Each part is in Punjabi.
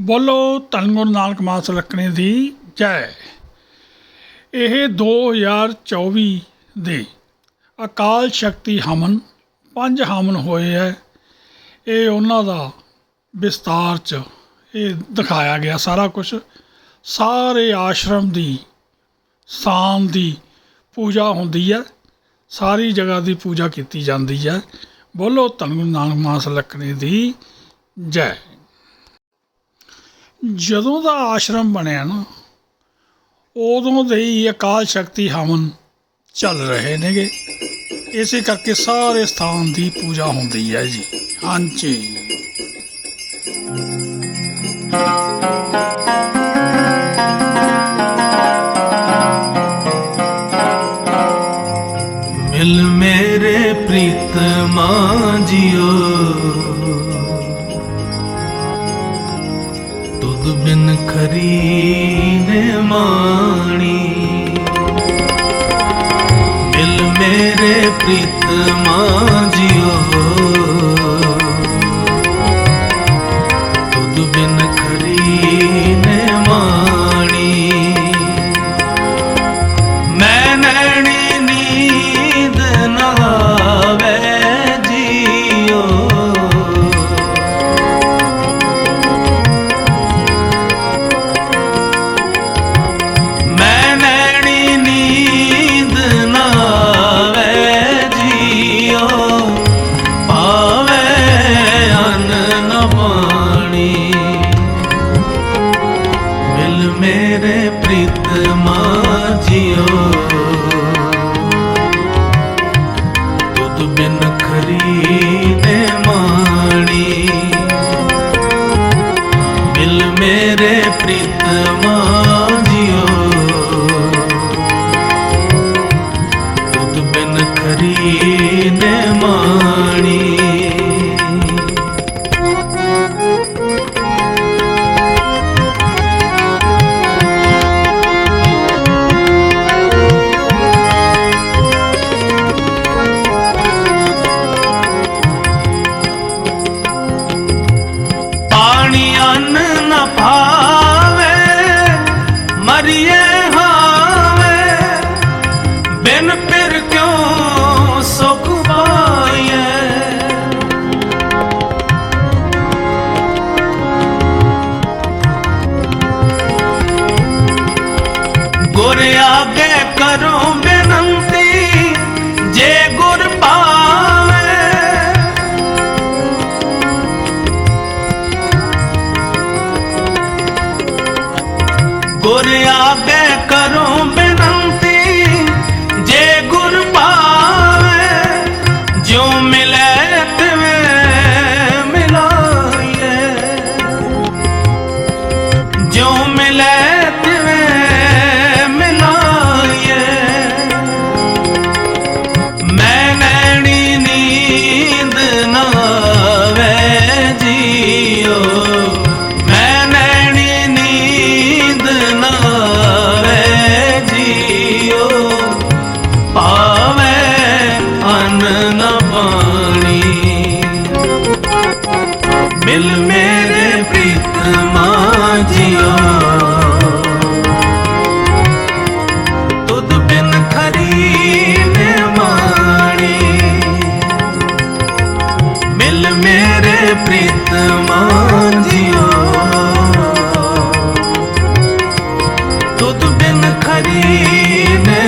ਬੋਲੋ ਧੰਨ ਗੁਰੂ ਨਾਨਕ ਮਾਸ ਲੱਕਣੇ ਦੀ ਜੈ। ਇਹ 2024 ਦੇ ਅਕਾਲ ਸ਼ਕਤੀ ਹਮਨ, ਪੰਜ ਹਮਨ ਹੋਏ ਹੈ ਇਹ ਉਹਨਾਂ ਦਾ ਵਿਸਤਾਰ ਚ ਇਹ ਦਿਖਾਇਆ ਗਿਆ ਸਾਰਾ ਕੁਝ ਸਾਰੇ ਆਸ਼ਰਮ ਦੀ, ਸ਼ਾਮ ਦੀ ਪੂਜਾ ਹੁੰਦੀ ਹੈ ਸਾਰੀ ਜਗ੍ਹਾ ਦੀ ਪੂਜਾ ਕੀਤੀ ਜਾਂਦੀ ਹੈ ਬੋਲੋ ਧੰਨ ਗੁਰੂ ਨਾਨਕ ਮਾਸ ਲੱਕਣੇ ਦੀ ਜੈ। ਜਦੋਂ ਦਾ ਆਸ਼ਰਮ ਬਣਿਆ ਨਾ, ਉਦੋਂ ਦੇ ਹੀ ਅਕਾਲ ਸ਼ਕਤੀ ਹਵਨ ਚੱਲ ਰਹੇ ਨੇਗੇ। ਇਸੇ ਕਰਕੇ ਸਾਰੇ ਸਥਾਨ ਦੀ ਪੂਜਾ ਹੁੰਦੀ ਹੈ ਜੀ। ਹਾਂਜੀ। ਮਿਲ ਮੇਰੇ ਪ੍ਰੀਤ ਪ੍ਰੀਤਮਾ ਜਿਓ। ਬਿਨ ਖਰੀ ਨੇ ਮਾਣੀ। ਮਿਲ ਮੇਰੇ ਪ੍ਰੀਤ ਮਾ ਜਿਓ। ਪ੍ਰੀਤਮਾ ਗੁਰ ਆਗੇ ਬਿਨ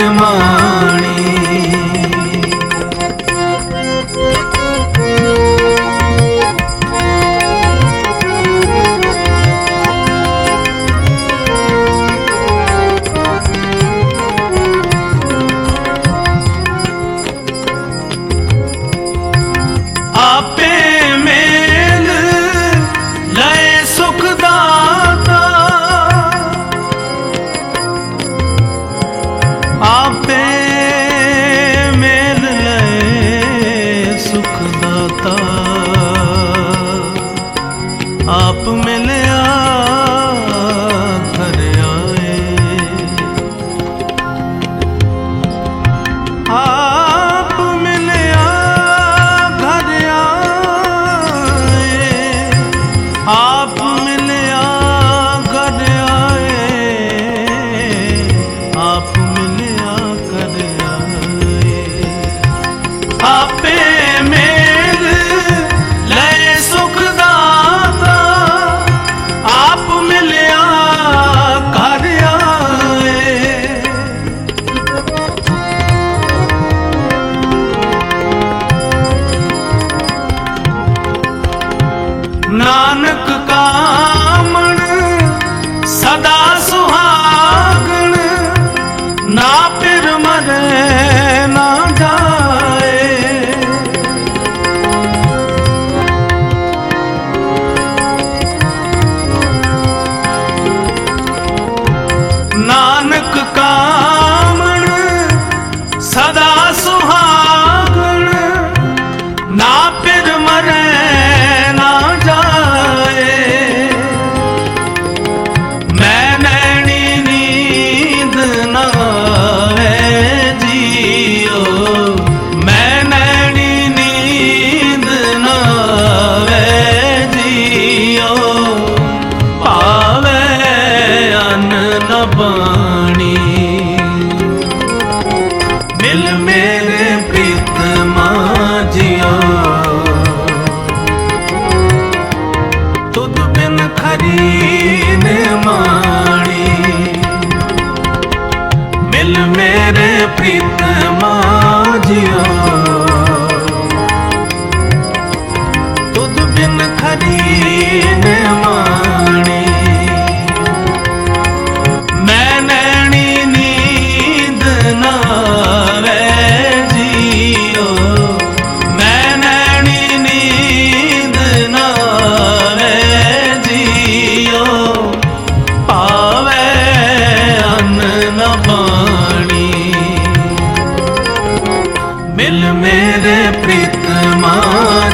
ਮਿਲ ਮੇਰੇ ਪ੍ਰੀਤਮਾ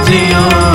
ਜਿਓ।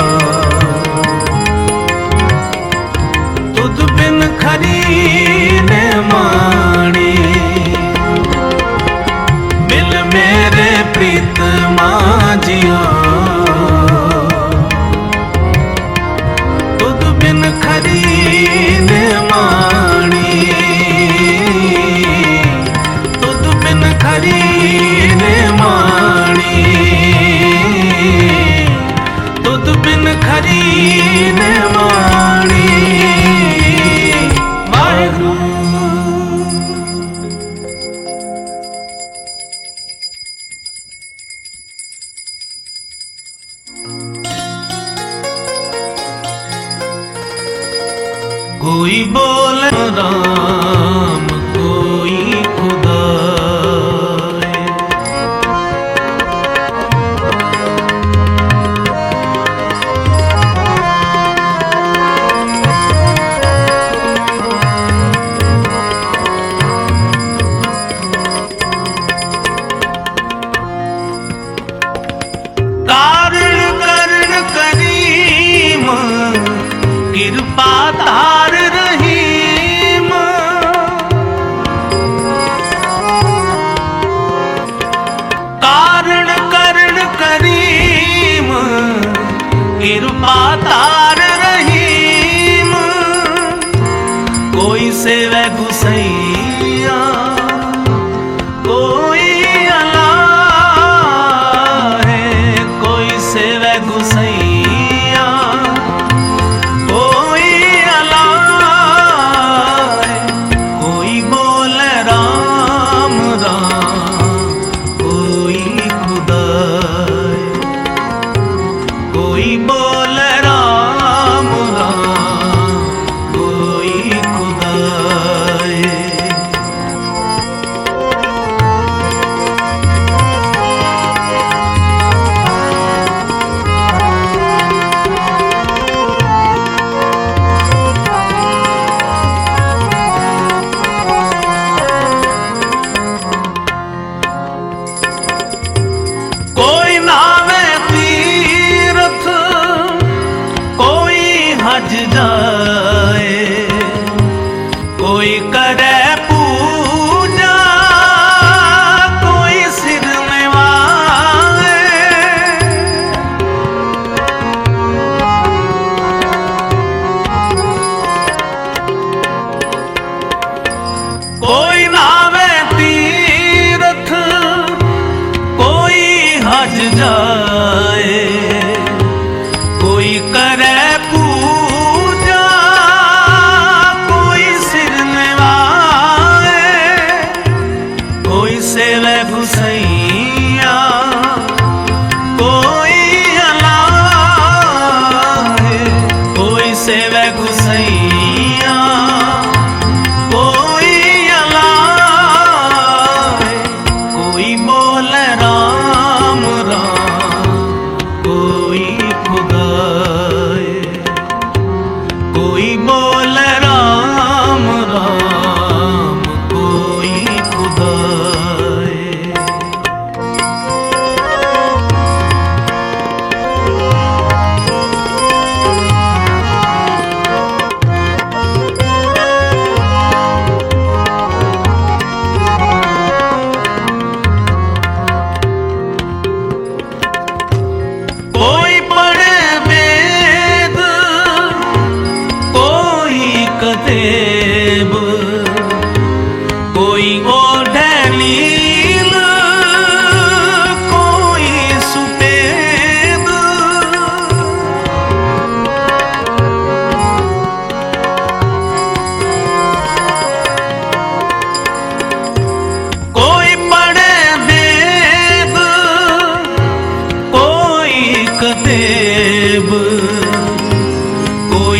தாத்தா secda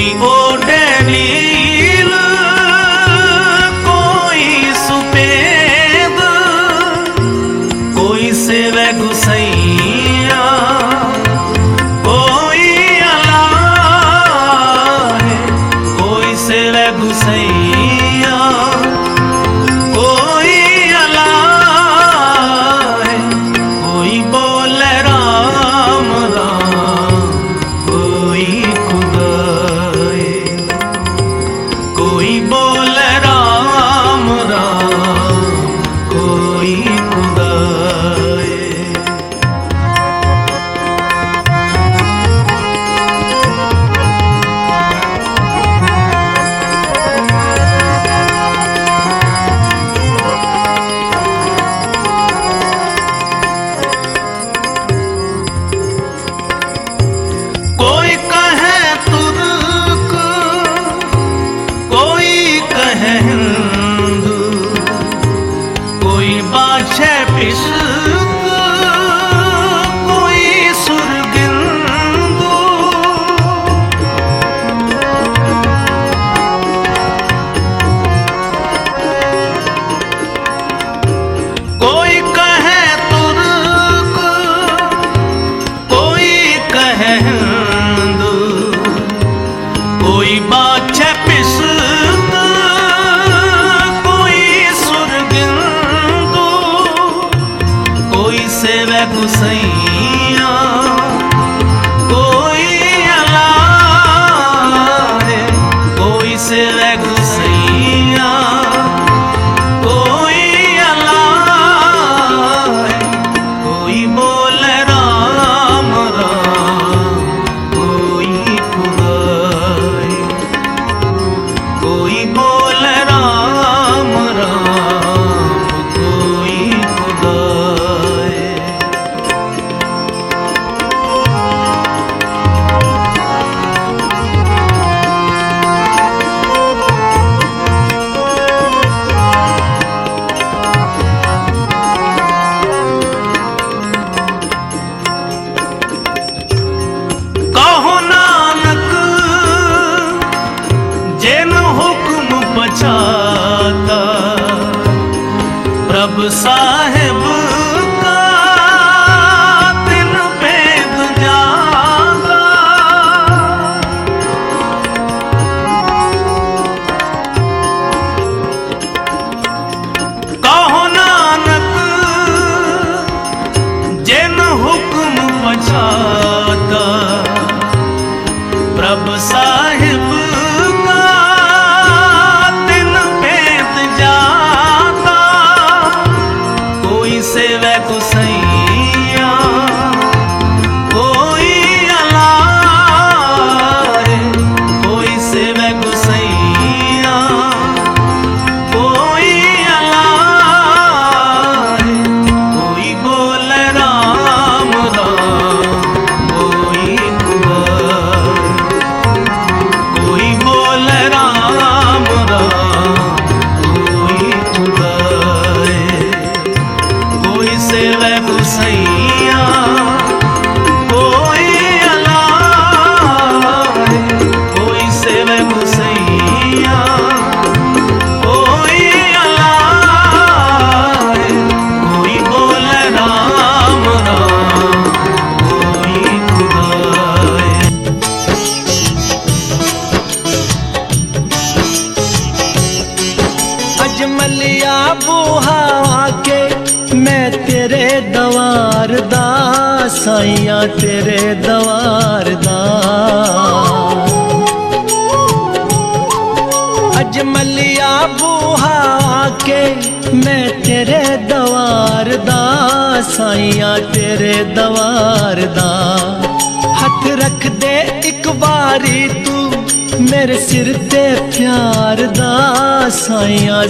Oh. sem ਮਲਿਆ ਬੂਹਾ ਆ ਕੇ ਮੈਂ ਤੇਰੇ ਦਵਾਰ ਦਾ ਸਾਈਆਂ ਤੇਰੇ ਦਵਾਰ ਦਾ। ਅੱਜ ਮਲਿਆ ਬੂਹਾ ਆ ਕੇ ਮੈਂ ਤੇਰੇ ਦਵਾਰ ਦਾ ਸਾਈਆਂ ਤੇਰੇ ਦਵਾਰ ਦਾ। ਹੱਥ ਰੱਖ ਦੇ ਇੱਕ ਵਾਰੀ ਤੂੰ, ਮੇਰੇ ਸਿਰ ਤੇ ਪਿਆਰ ਦਾ ਸਾਇਆ